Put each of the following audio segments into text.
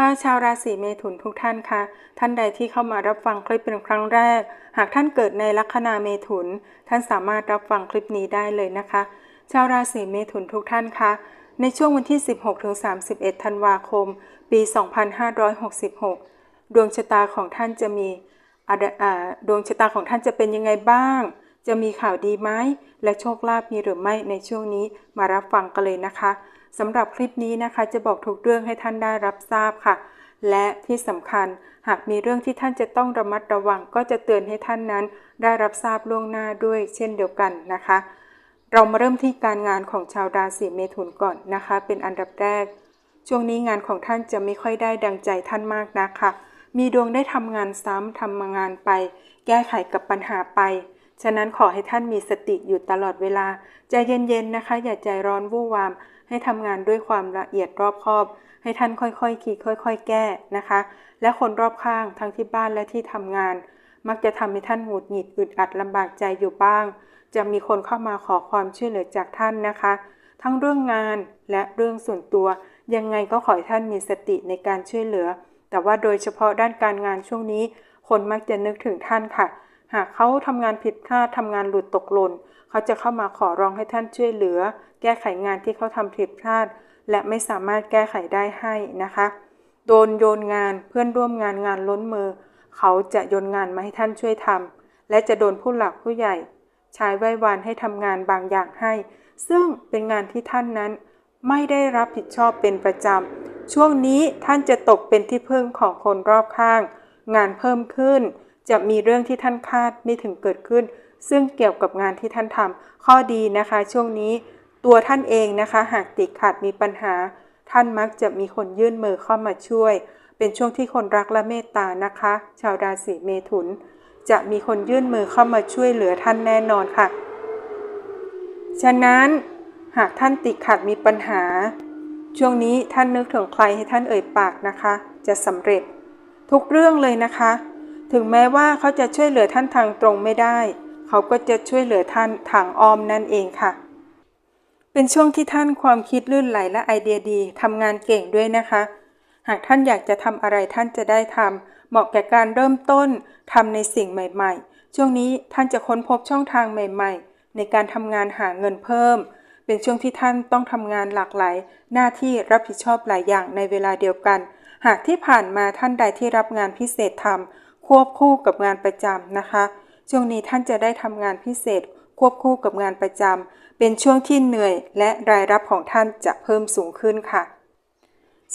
ค่ะชาวราศีเมถุนทุกท่านคะท่านใดที่เข้ามารับฟังคลิปเป็นครั้งแรก หากท่านเกิดในลัคนาเมถุน ท่านสามารถรับฟังคลิปนี้ได้เลยนะคะ ชาวราศีเมถุนทุกท่านคะ ในช่วงวันที่ 16-31 ธันวาคม ปี 2566 ดวงชะตาของท่านจะมีดวงชะตาของท่านจะเป็นยังไงบ้าง จะมีข่าวดีไหมและโชคลาภมีหรือไม่ในช่วงนี้มารับฟังกันเลยนะคะ สำหรับคลิปนี้นะคะ จะบอกทุกเรื่องให้ท่านได้รับทราบค่ะ และที่สำคัญหากมีเรื่องที่ท่านจะต้องระมัดระวัง ก็จะเตือนให้ท่านนั้น ได้รับทราบล่วงหน้าด้วยเช่นเดียวกันนะคะ เรามาเริ่มที่การงานของชาวราศีเมถุนก่อนนะคะ เป็นอันดับแรก ช่วงนี้งานของท่านจะไม่ค่อยได้ดังใจท่านมากนักค่ะมีดวงได้ทำงานซ้ำทำงานไป แก้ไขกับปัญหาไป ฉะนั้นขอให้ท่านมีสติอยู่ตลอดเวลา ใจเย็นๆนะคะ อย่าใจร้อนวู่วาม ให้ทำงานด้วยความละเอียดรอบคอบ ให้ท่านค่อยๆคิดค่อย ๆ แก้นะคะ และคนรอบข้างทั้งที่บ้านและที่ทำงาน มักจะทำให้ท่านหงุดหงิดอึดอัดลำบากใจอยู่บ้าง จะมีคนเข้ามาขอความช่วยเหลือจากท่านนะคะ ทั้งเรื่องงานและเรื่องส่วนตัว ยังไงก็ขอให้ท่านมีสติในการช่วยเหลือ แต่ว่าโดยเฉพาะด้านการงานช่วงนี้ คนมักจะนึกถึงท่านค่ะ หากเขาทำงานผิดพลาดทำงานหลุดตกหล่นเขาจะเข้ามาขอร้องให้ท่านช่วยเหลือ แก้ไขงานที่เขาทำผิดพลาด และไม่สามารถแก้ไขได้ให้นะคะ โดนโยนงานเพื่อนร่วมงานงานล้นมือ เขาจะโยนงานมาให้ท่านช่วยทำและจะโดนผู้หลักผู้ใหญ่ ใช้ไว้วานให้ทำงานบางอย่างให้ ซึ่งเป็นงานที่ท่านนั้น ไม่ได้รับผิดชอบเป็นประจำช่วงนี้ท่านจะตกเป็นที่พึ่งของคนรอบข้าง งานเพิ่มขึ้น จะมีเรื่องที่ท่านคาดไม่ถึงเกิดขึ้น ซึ่งเกี่ยวกับงานที่ท่านทำข้อดีนะคะ ช่วงนี้ตัวท่านเองนะคะ หากติดขัดมีปัญหา ท่านมักจะมีคนยื่นมือเข้ามาช่วย เป็นช่วงที่คนรักและเมตตานะคะ ชาวราศีเมถุน จะมีคนยื่นมือเข้ามาช่วยเหลือท่านแน่นอนค่ะ ฉะนั้นหากท่านติดขัดมีปัญหา ช่วงนี้ท่านนึกถึงใครให้ท่านเอ่ยปากนะคะ จะสำเร็จทุกเรื่องเลยนะคะ ถึงแม้ว่าเขาจะช่วยเหลือท่านทางตรงไม่ได้ เขาก็จะช่วยเหลือท่านทางอ้อมนั่นเองค่ะ เป็นช่วงที่ท่านความคิดลื่นไหลและไอเดียดีทำงานเก่งด้วยนะคะ หากท่านอยากจะทำอะไรท่านจะได้ทำเหมาะแก่การเริ่มต้นทำในสิ่งใหม่ ๆ ช่วงนี้ท่านจะค้นพบช่องทางใหม่ ๆ ในการทำงานหาเงินเพิ่ม เป็นช่วงที่ท่านต้องทำงานหลากหลาย หน้าที่รับผิดชอบหลายอย่างในเวลาเดียวกัน หากที่ผ่านมาท่านใดที่รับงานพิเศษทำ ควบคู่กับงานประจำนะคะ ช่วงนี้ท่านจะได้ทำงานพิเศษ ควบคู่กับงานประจำเป็นช่วงที่เหนื่อย และรายรับของท่านจะเพิ่มสูงขึ้นค่ะ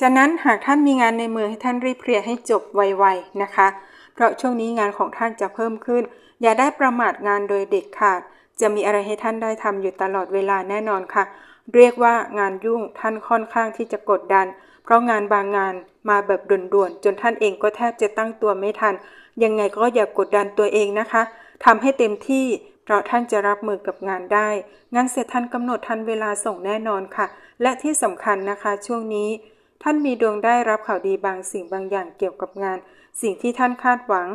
ฉะนั้นหากท่านมีงานในมือให้ท่านรีบเคลียร์ให้จบไวๆนะคะ เพราะช่วงนี้งานของท่านจะเพิ่มขึ้น อย่าได้ประมาทงานโดยเด็ดขาด จะมีอะไรให้ท่านได้ทำอยู่ตลอดเวลาแน่นอนค่ะ เรียกว่างานยุ่งท่านค่อนข้างที่จะกดดัน เพราะงานบางงานมาแบบด่วนๆจนท่านเองก็แทบจะตั้งตัวไม่ทัน ยังไงก็อย่ากกดดันตัวเองนะคะทำให้เต็มที่เพราะท่านจะรับมือกับงานได้ งานเสร็จท่านกำหนดทันเวลาส่งแน่นอนค่ะ และที่สำคัญนะคะช่วงนี้ ท่านมีดวงได้รับข่าวดีบางสิ่งบางอย่างเกี่ยวกับงาน สิ่งที่ท่านคาดหวัง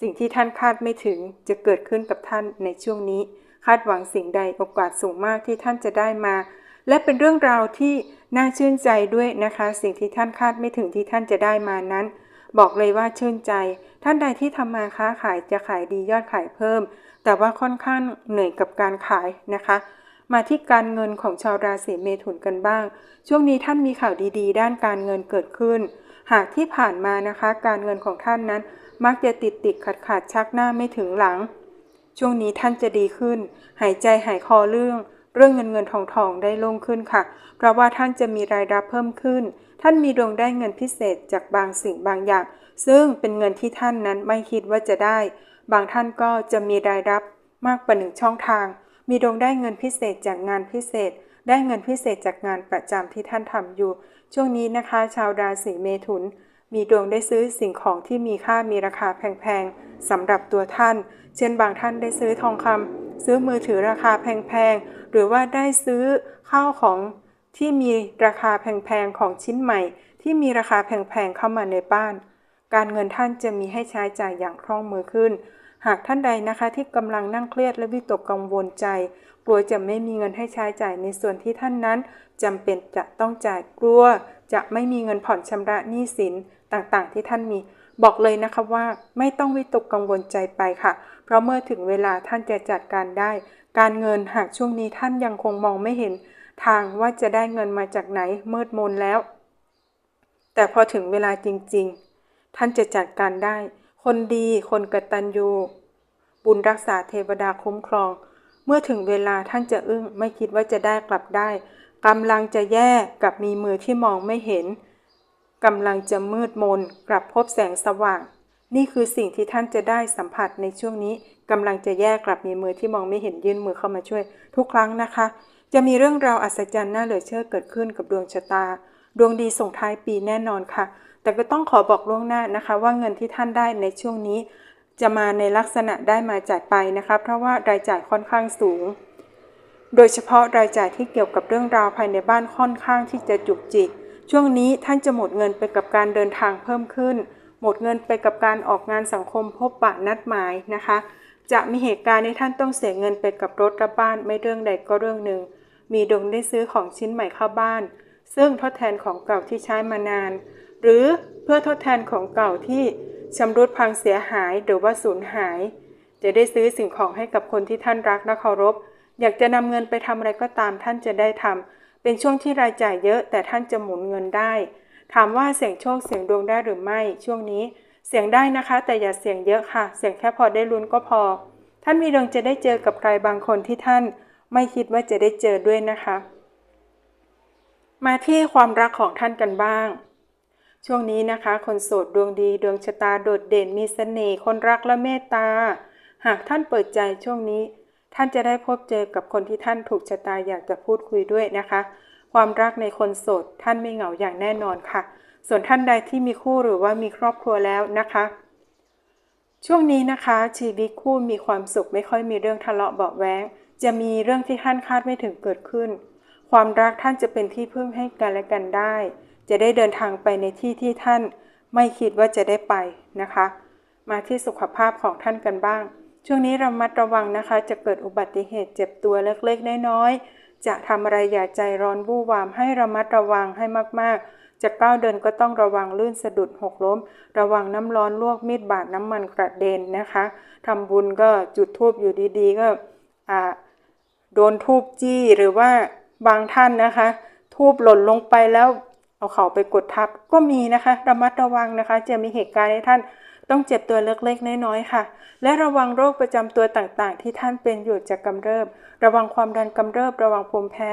สิ่งที่ท่านคาดไม่ถึงจะเกิดขึ้นกับท่านในช่วงนี้ คาดหวังสิ่งใดโอกาสสูงมากที่ท่านจะได้มา และเป็นเรื่องราวที่น่าชื่นใจด้วยนะคะ สิ่งที่ท่านคาดไม่ถึงที่ท่านจะได้มานั้น บอกเลยว่าชื่นใจ ท่านใดที่ทำมาค้าขายจะขายดียอดขายเพิ่ม แต่ว่าค่อนข้างเหนื่อยกับการขายนะคะ มาที่การเงินของชาวราศีเมถุนกันบ้าง ช่วงนี้ท่านมีข่าวดีๆ ด้านการเงินเกิดขึ้น หากที่ผ่านมานะคะ การเงินของท่านนั้น มักจะติดติดขัดขัดชักหน้าไม่ถึงหลัง ช่วงนี้ท่านจะดีขึ้น หายใจหายคอเรื่อง เรื่องเงินเงินทองทองได้ลงขึ้นค่ะ เพราะว่าท่านจะมีรายรับเพิ่มขึ้น ท่านมีดวงได้เงินพิเศษจากบางสิ่งบางอย่าง ซึ่งเป็นเงินที่ท่านนั้นไม่คิดว่าจะได้ บางท่านก็จะมีรายรับมากกว่าหนึ่งช่องทาง มีดวงได้เงินพิเศษจากงานพิเศษ ได้เงินพิเศษจากงานประจำที่ท่านทำอยู่ ช่วงนี้นะคะ ชาวราศีเมถุน มีดวงได้ซื้อสิ่งของที่มีค่ามีราคาแพงๆสำหรับตัวท่าน เช่นบางท่านได้ซื้อทองคำซื้อมือถือราคาแพงๆ หรือว่าได้ซื้อข้าวของที่มีราคาแพงๆของชิ้นใหม่ ที่มีราคาแพงๆเข้ามาในบ้าน การเงินท่านจะมีให้ใช้จ่ายอย่างคล่องมือขึ้น หากท่านใดนะคะที่กำลังนั่งเครียดและวิตกกังวลใจกลัวจะไม่มีเงินให้ใช้จ่ายในส่วนที่ท่านนั้นจำเป็นจะต้องจ่ายกลัว จะไม่มีเงินผ่อนชำระหนี้สินต่างๆ ที่ท่านมี บอกเลยนะคะว่าไม่ต้องวิตกกังวลใจไปค่ะ เพราะเมื่อถึงเวลาท่านจะจัดการได้ การเงินหากช่วงนี้ท่านยังคงมองไม่เห็น ทางว่าจะได้เงินมาจากไหนมืดมนแล้ว แต่พอถึงเวลาจริง ๆ ท่านจะจัดการได้ คนดีคนกตัญญูบุญรักษาเทวดาคุ้มครอง เมื่อถึงเวลาท่านจะอึ้งไม่คิดว่าจะได้กลับได้กำลังจะแย่กับมีมือที่มองไม่เห็นกำลังจะมืดมนกลับพบแสงสว่าง นี่คือสิ่งที่ท่านจะได้สัมผัสในช่วงนี้กำลังจะแย่กลับมีมือที่มองไม่เห็นยื่นมือเข้ามาช่วย ทุกครั้งนะคะ จะมีเรื่องราวอัศจรรย์น่าเหลือเชื่อเกิดขึ้นกับดวงชะตา ดวงดีส่งท้ายปีแน่นอนค่ะ แต่ก็ต้องขอบอกล่วงหน้านะคะ ว่าเงินที่ท่านได้ในช่วงนี้ จะมาในลักษณะได้มาจ่ายไปนะคะ เพราะว่ารายจ่ายค่อนข้างสูง โดยเฉพาะรายจ่ายที่เกี่ยวกับเรื่องราวภายในบ้านค่อนข้างที่จะจุกจิกช่วงนี้ท่านจะหมดเงินไปกับการเดินทางเพิ่มขึ้น หมดเงินไปกับการออกงานสังคมพบปะนัดหมายนะคะ จะมีเหตุการณ์ที่ท่านต้องเสียเงินไปกับรถและบ้านไม่เรื่องใดก็เรื่องหนึ่ง มีดวงได้ซื้อของชิ้นใหม่เข้าบ้าน ซึ่งทดแทนของเก่าที่ใช้มานาน หรือเพื่อทดแทนของเก่าที่ชำรุดพังเสียหายหรือว่าสูญหาย จะได้ซื้อสิ่งของให้กับคนที่ท่านรักและเคารพ อยากจะนำเงินไปทำอะไรก็ตามท่านจะได้ทำเป็นช่วงที่รายจ่ายเยอะแต่ท่านจะหมุนเงินได้ ถามว่าเสี่ยงโชคเสี่ยงดวงได้หรือไม่ ช่วงนี้เสี่ยงได้นะคะ แต่อย่าเสี่ยงเยอะค่ะ เสี่ยงแค่พอได้ลุ้นก็พอ ท่านมีดวงจะได้เจอกับใครบางคนที่ท่าน ไม่คิดว่าจะได้เจอด้วยนะคะ มาที่ความรักของท่านกันบ้าง ช่วงนี้นะคะ คนโสดดวงดีดวงชะตาโดดเด่นมีเสน่ห์คนรักและเมตตา หากท่านเปิดใจช่วงนี้ ท่านจะได้พบเจอกับคนที่ท่านถูกชะตาอยากจะพูดคุยด้วยนะคะ ความรักในคนโสดท่านไม่เหงาอย่างแน่นอนค่ะ ส่วนท่านใดที่มีคู่หรือว่ามีครอบครัวแล้วนะคะ ช่วงนี้นะคะ ชีวิตคู่มีความสุขไม่ค่อยมีเรื่องทะเลาะเบาแวงจะมีเรื่องที่ท่านคาดไม่ถึงเกิดขึ้น ความรักท่านจะเป็นที่พึ่งให้กันและกันได้ จะได้เดินทางไปในที่ที่ท่านไม่คิดว่าจะได้ไปนะคะ มาที่สุขภาพของท่านกันบ้าง ช่วงนี้ระมัดระวังนะคะ จะเกิดอุบัติเหตุเจ็บตัวเล็กๆน้อยๆ จะทำอะไรอย่าใจร้อนวู่วามให้ระมัดระวังให้มาก ๆ จะก้าวเดินก็ต้องระวังลื่นสะดุดหกล้ม ระวังน้ำร้อนลวกมีดบาดน้ำมันกระเด็นนะคะทำบุญก็จุดทูบอยู่ดีๆ ก็โดนทูบจี้หรือว่าบางท่านนะคะ ทูบหล่นลงไปแล้วเอาเข่าไปกดทับก็มีนะคะ ระมัดระวังนะคะ จะมีเหตุการณ์ให้ท่าน ต้องเจ็บตัวเล็กๆ น้อยๆ ค่ะ และระวังโรคประจำตัวต่างๆ ที่ท่านเป็นอยู่จากกำเริบ ระวังความดันกำเริบ ระวังภูมิแพ้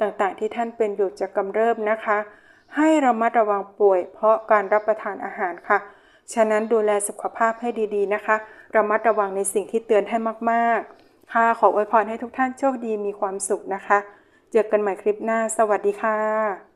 ต่างๆ ที่ท่านเป็นอยู่จากกำเริบนะคะ ให้ระมัดระวังป่วย เพราะการรับประทานอาหารค่ะ ฉะนั้นดูแลสุขภาพให้ดีๆ นะคะ ระมัดระวังในสิ่งที่เตือนให้มากๆ ค่ะ ขออวยพรให้ทุกท่านโชคดีมีความสุขนะคะ เจอกันใหม่คลิปหน้า สวัสดีค่ะ